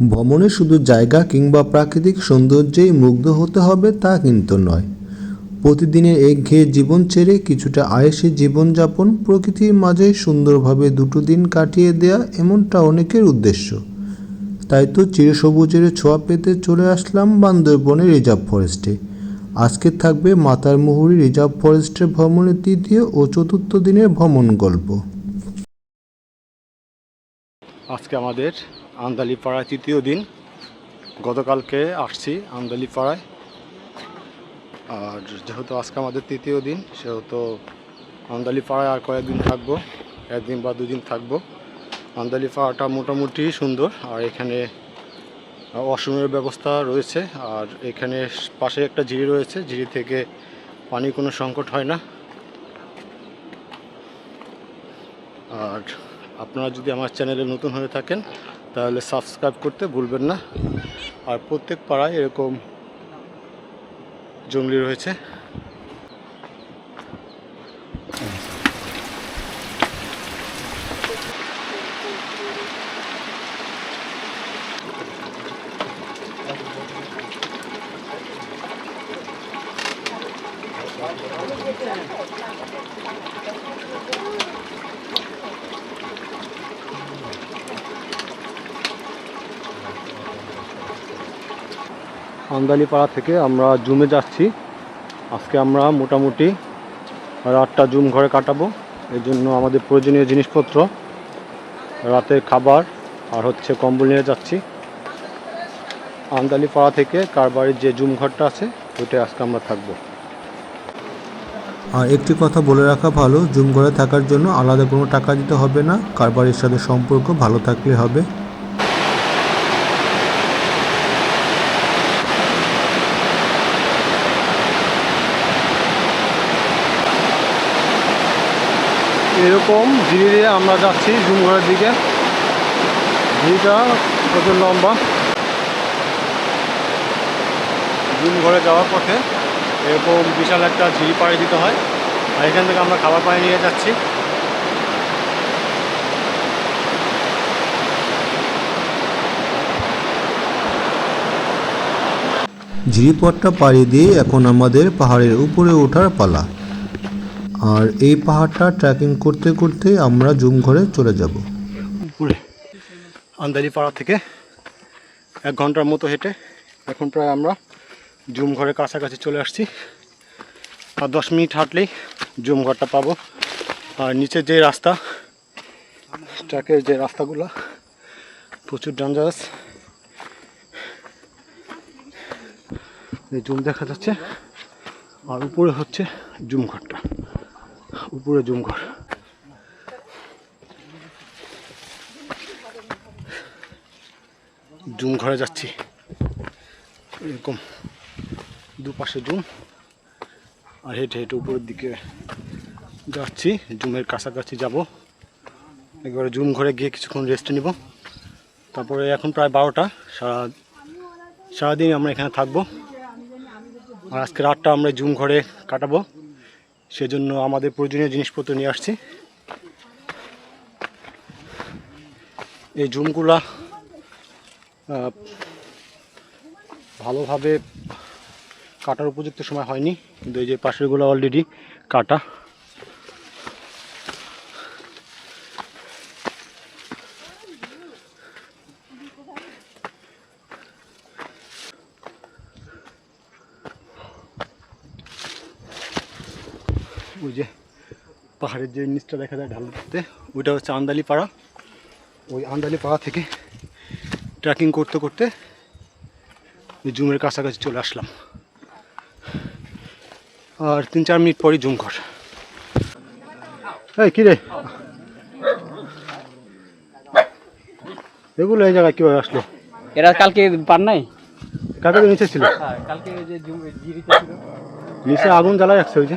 ভ্রমণে শুধু জায়গা কিংবা প্রাকৃতিক সৌন্দর্যেই মুগ্ধ হতে হবে তা কিন্তু নয়। প্রতিদিনের একঘেয়ে জীবন ছেড়ে কিছুটা আয়েসি জীবনযাপন প্রকৃতির মাঝে সুন্দরভাবে দুটো দিন কাটিয়ে দেয়া এমনটা অনেকের উদ্দেশ্য। তাই তো চিরসবুজের ছোঁয়া পেতে চলে আসলাম বান্দরবনের রিজার্ভ ফরেস্টে। আজকে থাকবে মাতারমুহুরী রিজার্ভ ফরেস্টের ভ্রমণের তৃতীয় ও চতুর্থ দিনের ভ্রমণ গল্প। আজকে আমাদের আমদালিপাড়ায় তৃতীয় দিন। গতকালকে আসছি আমদালিপাড়ায় আর যেহেতু আজকে আমাদের তৃতীয় দিন, সেহেতু আমদালিপাড়ায় আর কয়েকদিন থাকব, একদিন বা দুদিন থাকব। আমদালিপাড়াটা মোটামুটি সুন্দর, আর এখানে ওয়াশরুমের ব্যবস্থা রয়েছে, আর এখানে পাশে একটা ঝিড়ি রয়েছে, ঝিরি থেকে পানির কোনো সংকট হয় না। আর আপনারা যদি আমার চ্যানেলে নতুন হয়ে থাকেন তাহলে সাবস্ক্রাইব করতে ভুলবেন না। আর প্রত্যেক পাড়ায় এরকম জঙ্গলি রয়েছে। আমদালিপাড়া থেকে আমরা জুমে যাচ্ছি। আজকে আমরা মোটামুটি রাতটা জুম ঘরে কাটাবো। এর জন্য আমাদের প্রয়োজনীয় জিনিসপত্র রাতের খাবার আর হচ্ছে কম্বল নিয়ে যাচ্ছি। আমদালিপাড়া থেকে কার বাড়ির যে জুম ঘরটা আছে ওইটাই আজকে আমরা থাকব। আর একটি কথা বলে রাখা ভালো, জুম ঘরে থাকার জন্য আলাদা কোনো টাকা দিতে হবে না। কারবারের সাথে সম্পর্ক ভালো থাকলে হবে। এরকম ধীরে ধীরে আমরা যাচ্ছি জুম ঘরের দিকে। ঝিরিটা প্রচুর লম্বা। জুম ঘরে যাওয়ার পথে এরকম বিশাল একটা ঝিরি পাড়ি দিতে হয়। আর এখান থেকে আমরা খাবার পানি নিয়ে যাচ্ছি। ঝিরিপথটা পাড়ি দিয়ে এখন আমাদের পাহাড়ের উপরে ওঠার পালা। আর এই পাহাড়টা ট্রেকিং করতে করতে আমরা জুম ঘরে চলে যাব। উপরে, আন্দালিপাড়া থেকে এক ঘণ্টার মতো হেঁটে এখন প্রায় আমরা জুম ঘরের কাছাকাছি চলে আসছি। আর দশ মিনিট হাঁটলেই জুম ঘরটা পাবো। আর নিচে যে রাস্তা ট্র্যাকের যে রাস্তাগুলো, প্রচুর ডেঞ্জারাস জুম দেখা যাচ্ছে। আর উপরে হচ্ছে জুম ঘরটা উপরে জুম ঘর জুম ঘরে যাচ্ছি। এরকম দুপাশে জুম আর হেঁটে হেঁটে উপরের দিকে যাচ্ছি। জুমের কাছাকাছি যাব। একবারে জুম ঘরে গিয়ে কিছুক্ষণ রেস্ট নিব। তারপরে এখন প্রায় বারোটা। সারা সারাদিন আমরা এখানে থাকব। আর আজকে রাতটা আমরা জুম ঘরে কাটাবো। সেজন্য আমাদের প্রয়োজনীয় জিনিসপত্র নিয়ে আসছি। এই জুমগুলা ভালোভাবে কাটার উপযুক্ত সময় হয়নি, কিন্তু এই যে পাশেরগুলো অলরেডি কাটা। ওই যে পাহাড়ের যে নিচটা দেখা যায় ঢালতে ওইটা হচ্ছে আন্দালি পাড়া ওই আন্দালি পাড়া থেকে ট্রেকিং করতে করতে ওই জুমের কাছাকাছি চলে আসলাম। আর তিন চার মিনিট পরই জুম ঘর। এই কিরে এগুলো এই জায়গায় কীভাবে আসলো? এরা কালকে পার নাই? কাকে নিচে ছিল। হ্যাঁ কালকে যে ছিল। নিচে আগুন জ্বালা যাচ্ছে ওই যে।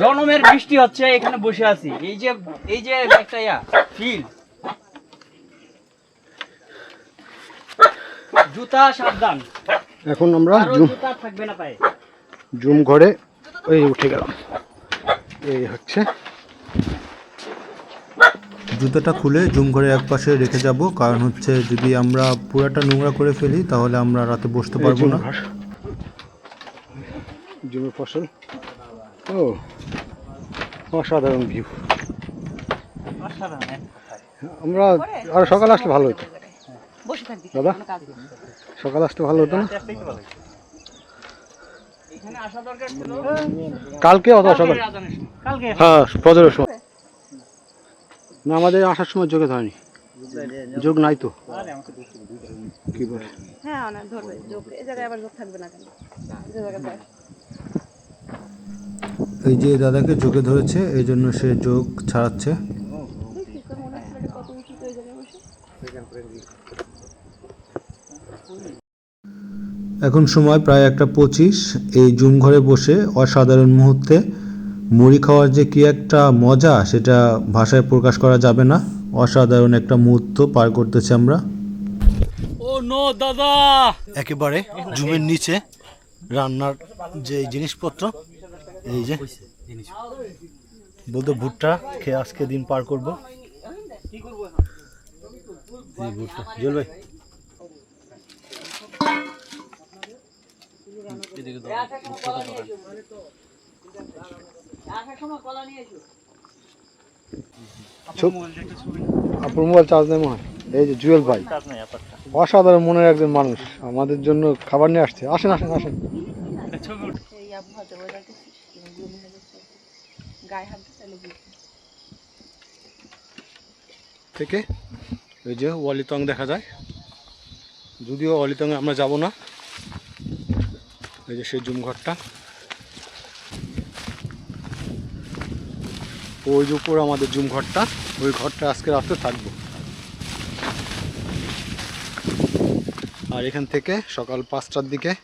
জনমের বৃষ্টি হচ্ছে এখানে বসে আছি। এই যে এই যে একটা ইয়া ফিল। জুতা সাবধান। এখন আমরা জুম জুতা থাকবে না পায়ে। জুম ঘরে ওই উঠে গেলাম। এই হচ্ছে। জুতোটা খুলে জুম ঘরে এক পাশে রেখে যাব কারণ হচ্ছে যদি আমরা পুরাটা নোংরা করে ফেলি তাহলে আমরা রাতে বসতে পারব না। জুমের ফসল। ও অসাধারণ ভিউ আমরা আর সকালে আসলে ভালো হতো বসে দাদা? সকালে আসতে ভালো হতো না? এখানে আসা দরকার ছিল কালকে অথবা সকাল? হ্যাঁ ফজরের সময়। না আমাদের আসার সময় যোগে ধরেনি যোগ নাই তো। কি বলে হ্যাঁ ধরবে। যোগ এই জায়গায় আবার যোগ থাকবে না কেন? যে জায়গায়। এই যে দাদাকে যোগে ধরেছে এই জন্য সে যোগ ছাড়াচ্ছে। এখন সময় প্রায় একটা পঁচিশ। এই জুম ঘরে বসে অসাধারণ মুহূর্তে মুড়ি খাওয়ার যে কি একটা মজা সেটা ভাষায় প্রকাশ করা যাবে না। অসাধারণ একটা মুহূর্ত পার করতেছি আমরা। ও নো দাদা! একেবারে জুমের নিচে রান্নার যে জিনিসপত্র এই যে বলতে ভুট্টা খেয়ে আজকে দিন পার করব। এই ভুট্টা। জল ভাই। আপনার মোবাইল চার্জ নেই মনে হয়? এই যে জুয়েল ভাই। অসাধারণ মনের একজন মানুষ। আমাদের জন্য খাবার নিয়ে আসছে। আসেন আসেন আসেন। থেকে? এই যে ওয়ালিতং দেখা যায়। যদিও ওয়ালিতংয়ে আমরা যাব না। এই যে সেই জুম ঘরটা ওই যে উপর আমাদের জুম ঘরটা ওই ঘরটা আজকে রাত্রে থাকব। আর এখান থেকে সকাল পাঁচটার দিকে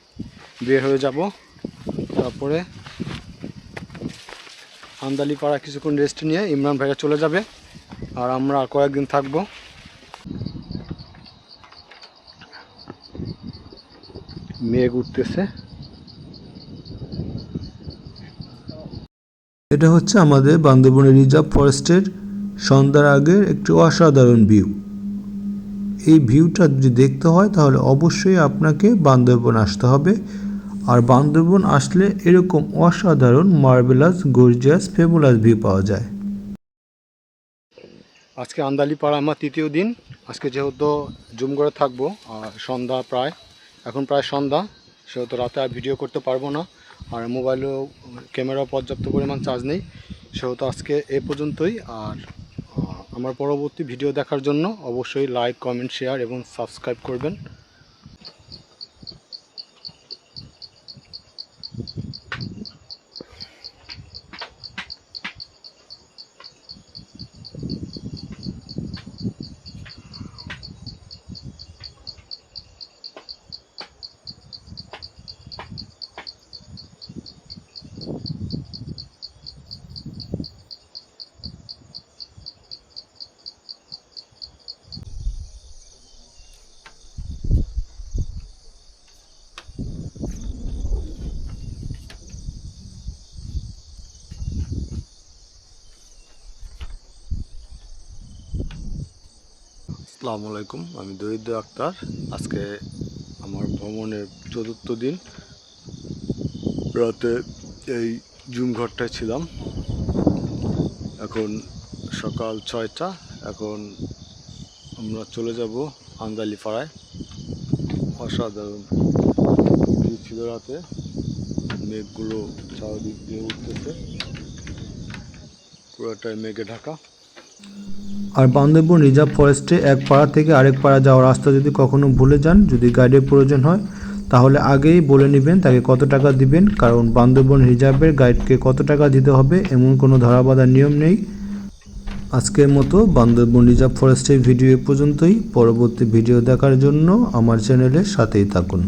বের হয়ে যাব। তারপরে আন্দালিপাড়া কিছুক্ষণ রেস্ট নিয়ে ইমরান ভাইয়া চলে যাবে। আর আমরা আর কয়েকদিন থাকব। মেঘ উঠতেছে। এটা হচ্ছে আমাদের বান্দরবনের রিজার্ভ ফরেস্টের সন্ধ্যার আগের একটি অসাধারণ ভিউ। এই ভিউটা যদি দেখতে হয় তাহলে অবশ্যই আপনাকে বান্দরবন আসতে হবে। আর বান্দরবন আসলে এরকম অসাধারণ মার্বেলাস গর্জিয়াস ফেবুলাস ভিউ পাওয়া যায়। আজকে আন্দালিপাড়া আমার তৃতীয় দিন। আজকে যেহেতু জুম করে থাকব সন্ধ্যা প্রায়, এখন প্রায় সন্ধ্যা, সেহেতু রাতে আর ভিডিও করতে পারব না, আর মোবাইলেও ক্যামেরাও পর্যাপ্ত পরিমাণ চার্জ নেই, সেহেতু আজকে এ পর্যন্তই, আর আমার পরবর্তী ভিডিও দেখার জন্য অবশ্যই লাইক কমেন্ট শেয়ার এবং সাবস্ক্রাইব করবেন। আসসালামু আলাইকুম, আমি দরিদ্র আক্তার। আজকে আমার ভ্রমণের চতুর্থ দিন। রাতে এই জুম ঘরটায় ছিলাম। এখন সকাল ছয়টা, এখন আমরা চলে যাব আন্দালি পাড়ায় অসাধারণ ছিল রাতে। মেঘগুলো চারিদিক দিয়ে উঠতেছে। পুরোটাই মেঘে ঢাকা। আর বান্দরবন রিজার্ভ ফরেস্টে এক পাড়া থেকে আরেক পাড়া যাওয়ার রাস্তা যদি কখনো ভুলে যান, যদি গাইডের প্রয়োজন হয়, তাহলে আগেই বলে নেবেন তাকে কত টাকা দিবেন, কারণ বান্দরবন রিজার্ভের গাইডকে কত টাকা দিতে হবে এমন কোনো ধরাবাঁধার নিয়ম নেই। আজকের মতো বান্দরবন রিজার্ভ ফরেস্টের ভিডিও পর্যন্তই। পরবর্তী ভিডিও দেখার জন্য আমার চ্যানেলের সাথেই থাকুন।